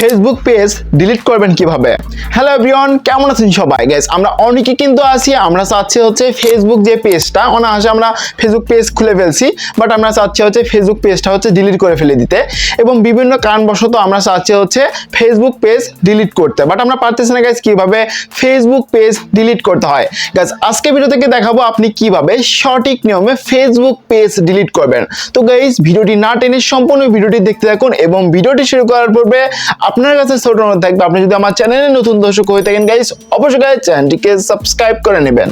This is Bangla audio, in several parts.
ফেসবুক পেজ ডিলিট করবেন কীভাবে? হ্যালো এভরিওয়ান কেমন আছেন সবাই? গাইস আমরা অনেকে কিন্তু আছি, আমরা চাচ্ছি হচ্ছে ফেসবুক যে পেজটা অনায়াসে আমরা ফেসবুক পেজ খুলে ফেলছি বাট আমরা চাচ্ছি হচ্ছে ফেসবুক পেজটা হচ্ছে ডিলিট করে ফেলে দিতে, এবং বিভিন্ন কারণবশত আমরা চাচ্ছি হচ্ছে ফেসবুক পেজ ডিলিট করতে বাট আমরা পারতেছি না গাইস কীভাবে ফেসবুক পেজ ডিলিট করতে হয়। গাইস আজকে ভিডিও থেকে দেখাবো আপনি কীভাবে সঠিক নিয়মে ফেসবুক পেজ ডিলিট করবেন। তো গাইস ভিডিওটি না টেনে সম্পূর্ণ ভিডিওটি দেখতে থাকুন, এবং ভিডিওটি শুরু করার পূর্বে আপনার কাছে ছোট অনুরোধ থাকবে। আপনি যদি আমার চ্যানেলে নতুন দর্শক হয়ে থাকেন গাইস অবশ্যই গাইস চ্যানেলটিকে সাবস্ক্রাইব করে নেবেন।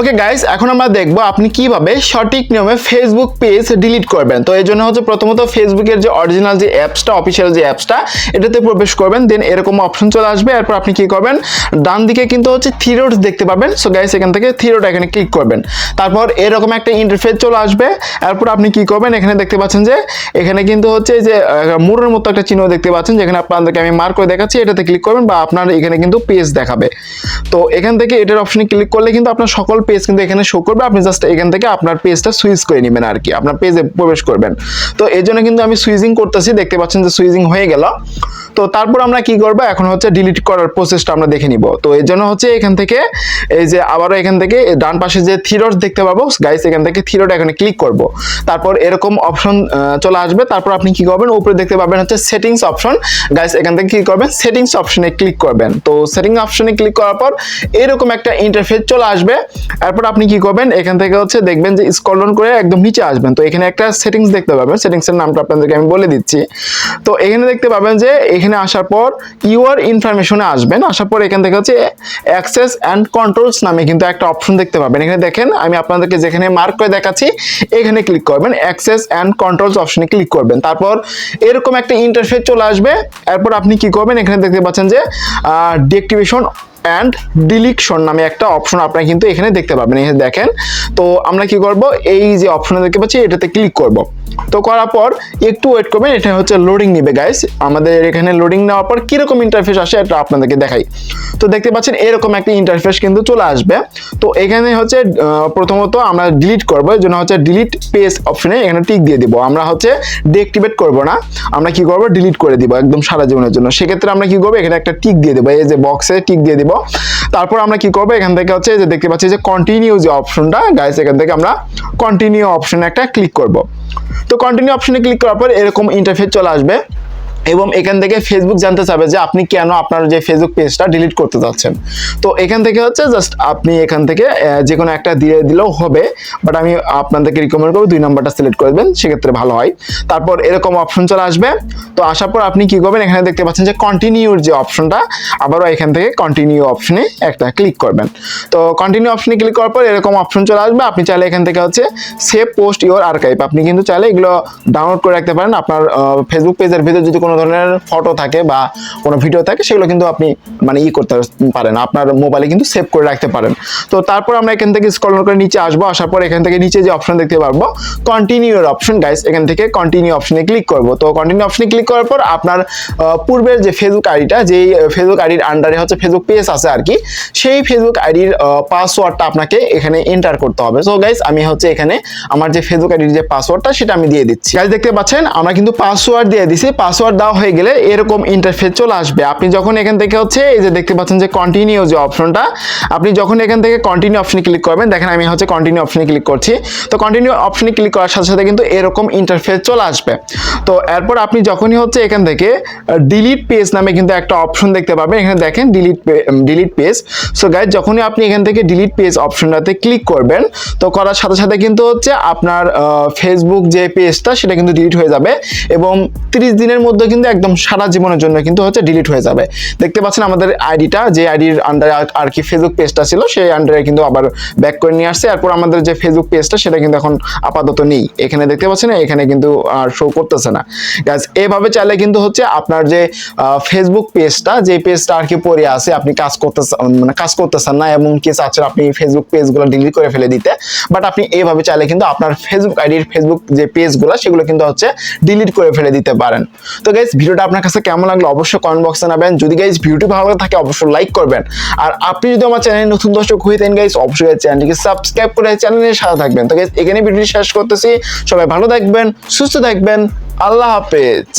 ওকে গাইস এখন আমরা দেখব আপনি কীভাবে সঠিক নিয়মে ফেসবুক পেজ ডিলিট করবেন। তো এই জন্য হচ্ছে প্রথমত ফেসবুকের যে অরিজিনাল যে অ্যাপসটা অফিসিয়াল যে অ্যাপসটা এটাতে প্রবেশ করবেন দেন এরকম অপশন চলে আসবে। এরপর আপনি কি করবেন, ডান দিকে কিন্তু হচ্ছে থিরোড দেখতে পাবেন। সো গাইস এখান থেকে থিরোড এখানে ক্লিক করবেন। তারপর এরকম একটা ইন্টারফেস চলে আসবে। এরপর আপনি কি করবেন, এখানে দেখতে পাচ্ছেন যে, এখানে কিন্তু হচ্ছে যে মুরের মতো একটা চিহ্ন দেখতে পাচ্ছেন, যেখানে আপনাদেরকে আমি মার্ক করে দেখাচ্ছি। এটাতে ক্লিক করবেন বা আপনার এখানে কিন্তু পেজ দেখাবে। তো এখান থেকে এটার অপশনে ক্লিক করলে কিন্তু আপনার সকল পেজ কিন্তু এখানে শো করবে। আপনি জাস্ট এখান থেকে আপনার পেজটা সুইচ করে নেবেন আর কি। আপনার পেজে প্রবেশ করবেন। তো এই জন্য কিন্তু আমি সুইজিং করতেছি। দেখতে পাচ্ছেন যে সুইজিং হয়ে গেল। তো তারপর আমরা কি করব? এখন হচ্ছে ডিলিট করার প্রসেসটা আমরা দেখে নিব। তো এর জন্য হচ্ছে এখান থেকে এই যে আবারও এখান থেকে ডান পাশে যে থিরোড দেখতে পাবো গাইস এখান থেকে থিরোড এখানে ক্লিক করব। তারপর এরকম অপশন চলে আসবে। তারপর আপনি কি করবেন? উপরে দেখতে পাবেন হচ্ছে সেটিংস অপশন গাইস এখান থেকে কি করবেন? সেটিংস অপশনে ক্লিক করবেন। তো সেটিং অপশনে ক্লিক করার পর এরকম একটা ইন্টারফেস চলে আসবে। এরপর আপনি কি করবেন? এখান থেকে হচ্ছে দেখবেন যে স্ক্রল ডাউন করে একদম নিচে আসবেন। তো এখানে একটা সেটিংস দেখতে পাবেন। সেটিংসের নামটা আপনাদেরকে আমি বলে দিচ্ছি। তো এখানে দেখতে পাবেন যে এখানে আসার পর ইউর ইনফরমেশনে আসবেন আসার পর এখান থেকে হচ্ছে অ্যাক্সেস অ্যান্ড কন্ট্রোলস নামে কিন্তু একটা অপশন দেখতে পাবেন। এখানে দেখেন, আমি আপনাদেরকে যেখানে মার্ক করে দেখাচ্ছি, এখানে ক্লিক করবেন অ্যাক্সেস অ্যান্ড কন্ট্রোলস অপশনে ক্লিক করবেন। তারপর এরকম একটা ইন্টারফেস চলে আসবে। এরপর আপনি কি করবেন? এখানে দেখতে পাচ্ছেন যে ডিঅ্যাক্টিভেশন অ্যান্ড ডিলিকশন নামে একটা অপশন আপনারা কিন্তু এখানে দেখতে পাবেন। এখানে দেখেন, তো আমরা কি করব? এই যে অপশনে দেখতে পাচ্ছি, এটাতে ক্লিক করব। তো করার পর একটু ওয়েট করবেন এটা হচ্ছে লোডিং নিবে গাইস আমাদের এখানে লোডিং নেওয়ার পর কীরকম ইন্টারফেস আসে এটা আপনাদেরকে দেখাই। তো দেখতে পাচ্ছেন, এরকম একটা ইন্টারফেস কিন্তু চলে আসবে। তো এখানে হচ্ছে প্রথমত আমরা ডিলিট করব, এই জন্য হচ্ছে ডিলিট পেজ অপশনে এখানে টিক দিয়ে দিব। আমরা হচ্ছে ডিঅ্যাক্টিভেট করব না। আমরা কি করব? ডিলিট করে দিব একদম সারা জীবনের জন্য। সেক্ষেত্রে আমরা কি করব? এখানে একটা টিক দিয়ে দেবো, এই যে বক্সে টিক দিয়ে দিব। তারপর আমরা কি করব? এখান থেকে হচ্ছে যে দেখতে পাচ্ছি যে কন্টিনিউ যে অপশনটা গাইস এখান থেকে আমরা কন্টিনিউ অপশনে একটা ক্লিক করব। তো কন্টিনিউ অপশনে ক্লিক করার পর এরকম ইন্টারফেস চলে আসবে এবং এখান থেকে ফেসবুক জানতে চাবে যে আপনি কেন আপনার যে ফেসবুক পেজটা ডিলিট করতে যাচ্ছেন। তো এখান থেকে হচ্ছে জাস্ট আপনি এখান থেকে যে কোনো একটা দিয়ে দিলেও হবে বাট আমি আপনাদেরকে রিকমেন্ড করব দুই নাম্বারটা সিলেক্ট করে দেবেন, সেক্ষেত্রে ভালো হয়। তারপর এরকম অপশন চলে আসবে। তো আসার পর আপনি কি করবেন? এখানে দেখতে পাচ্ছেন যে কন্টিনিউর যে অপশনটা, আবারও এখান থেকে কন্টিনিউ অপশনে একটা ক্লিক করবেন। তো কন্টিনিউ অপশনে ক্লিক করার পর এরকম অপশন চলে আসবে। আপনি চাইলে এখান থেকে হচ্ছে সেভ পোস্ট ইওর আর্কাইভ আপনি কিন্তু চাইলে এগুলো ডাউনলোড করে রাখতে পারেন। আপনার ফেসবুক পেজের ভিতরে যদি কোনো ধরনের ফটো থাকে বা কোনো ভিডিও থাকে, সেগুলো কিন্তু আপনি মানে ই করতে পারেন। আপনার মোবাইলে কিন্তু সেভ করে রাখতে পারেন। তো তারপর আমরা এখান থেকে স্ক্রল করে নিচে আসব। আসার পর এখান থেকে নিচে যে অপশন দেখতে পারব কন্টিনিউর অপশন গাইস এখান থেকে কন্টিনিউ অপশনে ক্লিক করব। তো কন্টিনিউ অপশনে ক্লিক করার পর আপনার পূর্বের যে ফেসবুক আইডিটা যেই ফেসবুক আইডির আন্ডারে হচ্ছে ফেসবুক পেজ আছে আর কি, সেই ফেসবুক আইডির পাসওয়ার্ডটা আপনাকে এখানে এন্টার করতে হবে। সো গাইস আমি হচ্ছে এখানে আমার যে ফেসবুক আইডির যে পাসওয়ার্ডটা সেটা আমি দিয়ে দিচ্ছি। গাইস দেখতে পাচ্ছেন, আমরা কিন্তু পাসওয়ার্ড দিয়ে দিছি। পাসওয়ার্ড দেওয়া হয়ে গেলে এরকম ইন্টারফেস চলে আসবে। আপনি যখন এখান থেকে হচ্ছে, এই যে দেখতে পাচ্ছেন যে কন্টিনিউ যে অপশনটা আপনি যখন এখান থেকে কন্টিনিউ অপশনে ক্লিক করবেন, দেখেন আমি হচ্ছে কন্টিনিউ অপশনে ক্লিক করছি। তো কন্টিনিউ অপশনে ক্লিক করার সাথে সাথে কিন্তু এরকম ইন্টারফেস চলে আসবে। তো এরপর আপনি যখনই হচ্ছে এখান থেকে ডিলিট পেজ নামে কিন্তু একটা অপশন দেখতে পাবেন। এখানে দেখেন delete delete page so guys যখনই আপনি এখান থেকে ডিলিট পেজ অপশনটাতে ক্লিক করবেন, তো করার সাথে সাথে কিন্তু হচ্ছে আপনার ফেসবুক যে পেজটা সেটা কিন্তু ডিলিট হয়ে যাবে এবং 30 দিনের মধ্যে কিন্তু একদম সারা জীবনের জন্য কিন্তু হচ্ছে ডিলিট হয়ে যাবে। দেখতে পাচ্ছেন আমাদের আইডিটা, যে আইডির আন্ডারে আর কি ফেসবুক পেজটা ছিল, সেই আন্ডারে কিন্তু আবার ব্যাক করে নিয়ে আসছে। এরপর আমাদের যে ফেসবুক পেজটা সেটা কিন্তু এখন আপাতত নেই। এখানে দেখতে পাচ্ছেন, এখানে কিন্তু আর শো করতেছে না। গাইজ এভাবে চাইলে কিন্তু হচ্ছে আপনার যে ফেসবুক পেজটা যে পেজটা আর কি পড়ে আছে, আপনি কাজ করতে মানে কাজ করতেছেন না এবং কি চাচ্ছেন আপনি ফেসবুক পেজগুলো ডিলিট করে ফেলে দিতে বাট আপনি এইভাবে চাইলে কিন্তু আপনার ফেসবুক আইডির ফেসবুক যে পেজগুলো সেগুলো কিন্তু হচ্ছে ডিলিট করে ফেলে দিতে পারেন। তো গাইজ ভিডিওটা আপনার কাছে কেমন লাগল অবশ্যই কমেন্ট বক্সে জানাবেন। যদি গাইজ ভিডিওটি ভালো লাগে থাকে অবশ্যই লাইক করবেন। আর আপনি যদি আমার চ্যানেলে নতুন দর্শক হয়ে থাকেন গাইজ অবশ্যই চ্যানেলটিকে সাবস্ক্রাইব করে চ্যানেলের সাথে থাকবেন। তো গাইজ এখানে ভিডিওটি শেষ করতেছি। সবাই ভালো থাকবেন, সুস্থ থাকবেন। আল্লাহ হাফেজ।